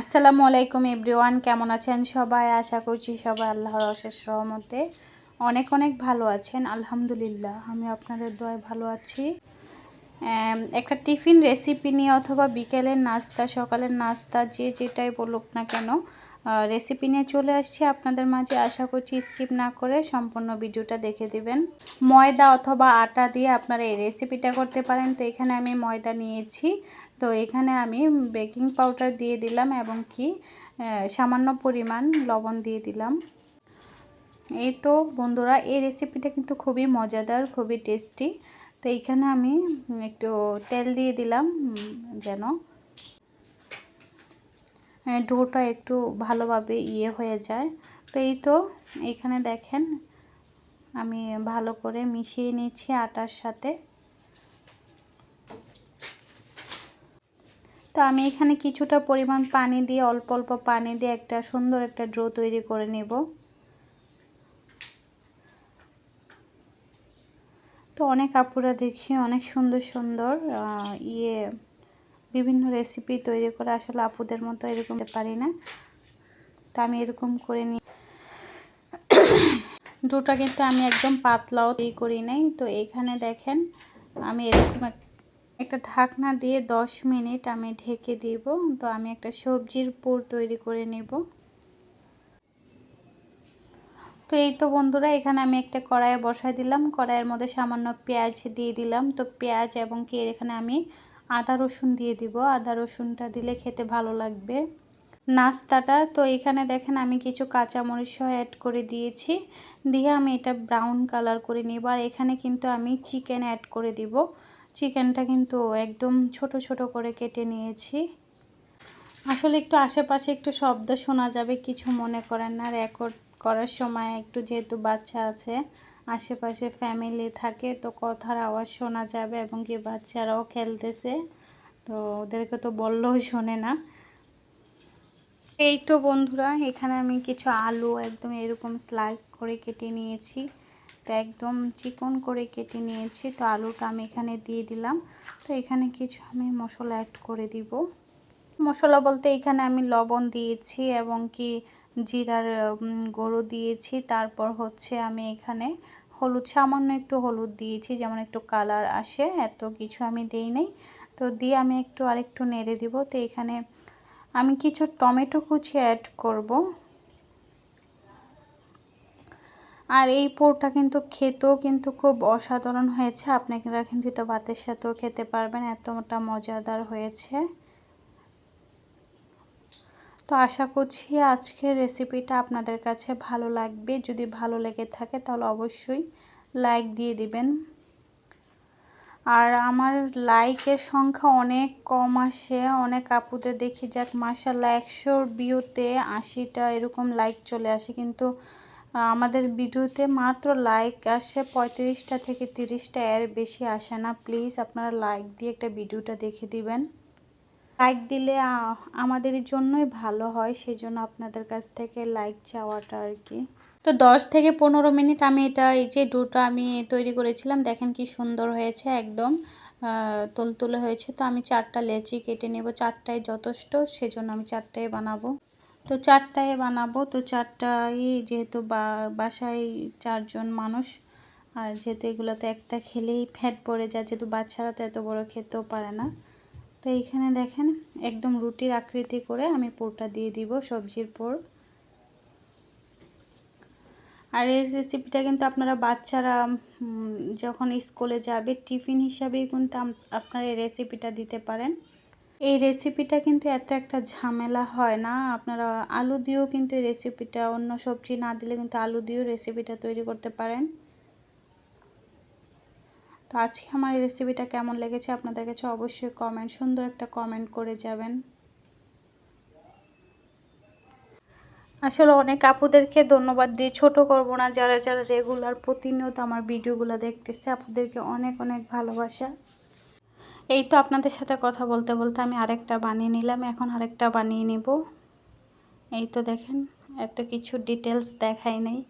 আসসালামু আলাইকুম এভরিওয়ান, কেমন আছেন সবাই? আশা করছি সবাই আল্লাহর অশেষ রহমতে অনেক অনেক ভালো আছেন, আলহামদুলিল্লাহ। আমি আপনাদের দয় ভালো আছি। একটা টিফিন রেসিপি নিয়ে অথবা বিকেলের নাস্তা, সকালের নাস্তা, যে যেটাই বলুক না কেন রেসিপি নিয়ে চলে আসছি আপনাদের মাঝে। আশা করছি স্কিপ না করে সম্পূর্ণ ভিডিওটা দেখে দিবেন। ময়দা অথবা আটা দিয়ে আপনারা এই রেসিপিটা করতে পারেন। তো এখানে আমি ময়দা নিয়েছি। তো এখানে আমি বেকিং পাউডার দিয়ে দিলাম এবং কি সামান্য পরিমাণ লবণ দিয়ে দিলাম। এই তো বন্ধুরা, এই রেসিপিটা কিন্তু খুবই মজাদার, খুবই টেস্টি তো এইখানে আমি একটু তেল দিয়ে দিলাম যেন ডোটা একটু ভালোভাবে ইয়ে হয়ে যায়। তো এই তো এখানে দেখেন, আমি ভালো করে মিশিয়ে নিচ্ছি আটার সাথে। তো আমি এখানে কিছুটা পরিমাণ পানি দিয়ে, অল্প অল্প পানি দিয়ে একটা সুন্দর একটা ড্রো তৈরি করে নেব। তো অনেক আপুরা দেখি অনেক সুন্দর সুন্দর ইয়ে বিভিন্ন রেসিপি তৈরি করে আসলে আপুদের মতো এরকম পারি না। তা আমি এরকম করে নিই দুটা কিন্তু আমি একদম পাতলাও তৈরি করি নাই। তো এখানে দেখেন, আমি এরকম একটা ঢাকনা দিয়ে 10 মিনিট আমি ঢেকে দিব। তো আমি একটা সবজির পুর তৈরি করে নেব। তো এই তো বন্ধুরা, এখানে আমি একটা কড়াইয়ে বসাই দিলাম। কড়াইয়ের মধ্যে সামান্য পেঁয়াজ দিয়ে দিলাম। তো পেঁয়াজ এবং কি এখানে আমি আদা রসুন দিয়ে দিব। আদা রসুনটা দিলে খেতে ভালো লাগবে। নাস্তাটা, তো এখানে দেখেন আমি কিছু কাঁচামরিচও অ্যাড করে দিয়েছি। দিয়ে আমি এটা ব্রাউন কালার করে নিব। আর এখানে কিন্তু আমি চিকেন অ্যাড করে দিব। চিকেনটা কিন্তু একদম ছোট ছোট করে কেটে নিয়েছি। আসলে একটু আশেপাশে একটু শব্দ শোনা যাবে, কিছু মনে করেন না। রেকর্ড করার সময় একটু যেহেতু বাচ্চা আছে আশেপাশে ফ্যামিলি থাকে, তো কথার আওয়াজ শোনা যাবে এবং কি বাচ্চারাও খেলতেছে। তো ওদেরকে তো বললেও শোনে না। এই তো বন্ধুরা, এখানে আমি কিছু আলু একদম এরকম স্লাইস করে কেটে নিয়েছি। তো একদম চিকন করে কেটে নিয়েছি, তো আলুটা আমি এখানে দিয়ে দিলাম। তো এখানে কিছু আমি মশলা অ্যাড করে দিব। মশলা বলতে এখানে আমি লবণ দিয়েছি এবং কি জিরার গরু দিয়েছি। তারপর হচ্ছে আমি এখানে হলুদ, সামান্য একটু হলুদ দিয়েছি, যেমন একটু কালার আসে, এত কিছু আমি দেই নাই। তো দিয়ে আমি একটু আরেকটু নেড়ে দিব। তো এখানে আমি কিছু টমেটো কুচি অ্যাড করব। আর এই পোরটা কিন্তু খেতেও কিন্তু খুব অসাধারণ হয়েছে। আপনারা কিন্তু এটা ভাতের সাথেও খেতে পারবেন, এতটা মজাদার হয়েছে। তো আশা করছি আজকের রেসিপিটা আপনাদের কাছে ভালো লাগবে। যদি ভালো লেগে থাকে তাহলে অবশ্যই লাইক দিয়ে দিবেন। আর আমার লাইকের সংখ্যা অনেক কম আসে। অনেক আপুদের দেখি যাক মাসাল্লাহ একশোর বিউতে আশিটা এরকম লাইক চলে আসে। কিন্তু আমাদের ভিডিওতে মাত্র লাইক আসে, পঁয়ত্রিশটা থেকে তিরিশটা এর বেশি আসে না। প্লিজ আপনারা লাইক দিয়ে একটা ভিডিওটা দেখে দিবেন। লাইক দিলে আমাদের জন্যই ভালো হয় সেই জন্য আপনাদের কাছ থেকে লাইক চাওয়াটা আর কি। তো দশ থেকে পনেরো মিনিট আমি এটা, এই যে ডোটা আমি তৈরি করেছিলাম, দেখেন কি সুন্দর হয়েছে একদম। তুলতুলে হয়েছে। তো আমি চারটা লেচি কেটে নেব, চারটায় যথেষ্ট, সেজন্য আমি চারটায় বানাবো। তো চারটায় বানাবো, তো চারটাই যেহেতু বাসায় চারজন মানুষ, আর যেহেতু এগুলোতে একটা খেলেই ফ্যাট পড়ে যায়, যেহেতু বাচ্চারা তো এত বড় খেতেও পারে না। তো এইখানে দেখেন, একদম রুটির আকৃতি করে আমি পোরটা দিয়ে দিব সবজির পোর। আর এই রেসিপিটা কিন্তু আপনারা বাচ্চারা যখন স্কুলে যাবে, টিফিন হিসাবেই কিন্তু আপনারা এই রেসিপিটা দিতে পারেন। এই রেসিপিটা কিন্তু এত একটা ঝামেলা হয় না, আপনারা আলু দিয়েও কিন্তু এই রেসিপিটা অন্য সবজি না দিলে কিন্তু আলু দিয়েও রেসিপিটা তৈরি করতে পারেন। তো আজকে আমার এই রেসিপিটা কেমন লেগেছে আপনাদের কাছে অবশ্যই কমেন্ট সুন্দর একটা কমেন্ট করে যাবেন। আসলে অনেক আপুদেরকে ধন্যবাদ দিয়ে ছোট করব না, যারা যারা রেগুলার প্রতিনিয়ত আমার ভিডিওগুলো দেখতেছে, আপুদেরকে অনেক অনেক ভালোবাসা। এই তো আপনাদের সাথে কথা বলতে বলতে আমি আরেকটা বানিয়ে নিলাম, এখন আরেকটা বানিয়ে নেব। এই তো দেখেন, এত কিছু ডিটেলস দেখাই নেই,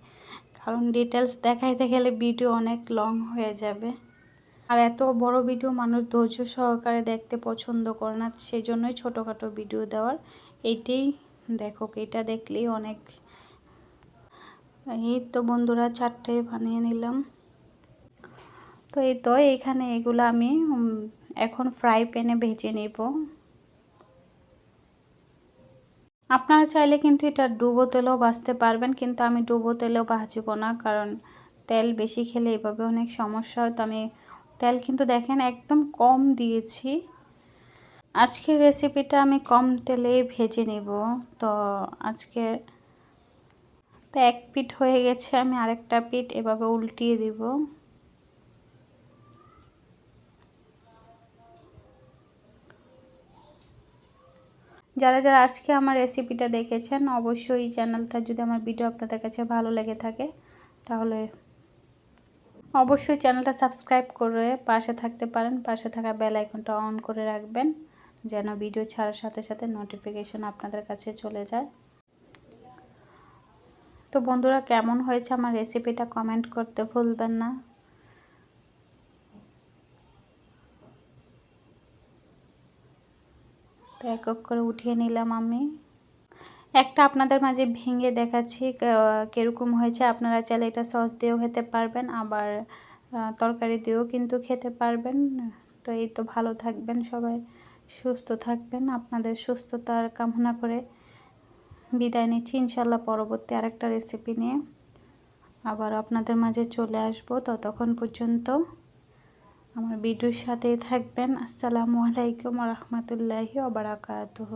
কারণ ডিটেলস দেখাইতে গেলে ভিডিও অনেক লং হয়ে যাবে। আর এত বড় ভিডিও মানুষ ধৈর্য সহকারে দেখতে পছন্দ করে না সেই জন্যই ছোটোখাটো ভিডিও দেওয়ার। এইটাই দেখো, এটা দেখলেই অনেক এই তো বন্ধুরা, চারটে বানিয়ে নিলাম। তো এই তো এইখানে এগুলো আমি এখন ফ্রাই প্যানে ভেজে নেব। আপনারা চাইলে কিন্তু এটা ডুবো তেলেও বাঁচতে পারবেন, কিন্তু আমি ডুবো তেলেও ভাজব না, কারণ তেল বেশি খেলে এভাবে অনেক সমস্যা হয়। তো আমি তেল কিন্তু দেখেন একদম কম দিয়েছি। আজকের রেসিপিটা আমি কম তেলে ভেজে নেব। তো আজকে তো এক পিঠ হয়ে গেছে, আমি আরেকটা পিঠ এভাবে উল্টিয়ে দিব। যারা যারা আজকে আমার রেসিপিটা দেখেছেন, অবশ্যই চ্যানেলটা যদি আমার ভিডিও আপনাদের কাছে ভালো লেগে থাকে, তাহলে অবশ্যই চ্যানেলটা সাবস্ক্রাইব করে পাশে থাকতে পারেন, পাশে থাকা বেল আইকনটা অন করে রাখবেন, যেন ভিডিও ছাড়ার সাথে সাথে নোটিফিকেশন আপনাদের কাছে চলে যায়। তো বন্ধুরা, কেমন হয়েছে আমার রেসিপিটা কমেন্ট করতে ভুলবেন না। তো এক এক করে উঠিয়ে নিলাম আমি। একটা আপনাদের মাঝে ভেঙে দেখাচ্ছি কীরকম হয়েছে, আপনারা চাইলে এটা সস দিয়েও খেতে পারবেন, আবার তরকারি দিয়েও কিন্তু খেতে পারবেন। তো এই তো ভালো থাকবেন সবাই, সুস্থ থাকবেন, আপনাদের সুস্থতার কামনা করে বিদায় নিচ্ছি, ইনশাল্লাহ পরবর্তী আরেকটা রেসিপি নিয়ে আবার আপনাদের মাঝে চলে আসব। ততক্ষণ পর্যন্ত আমার ভিডিওর সাথেই থাকবেন। আসসালামু আলাইকুম রহমতুল্লাহি ওবরাকাতুহ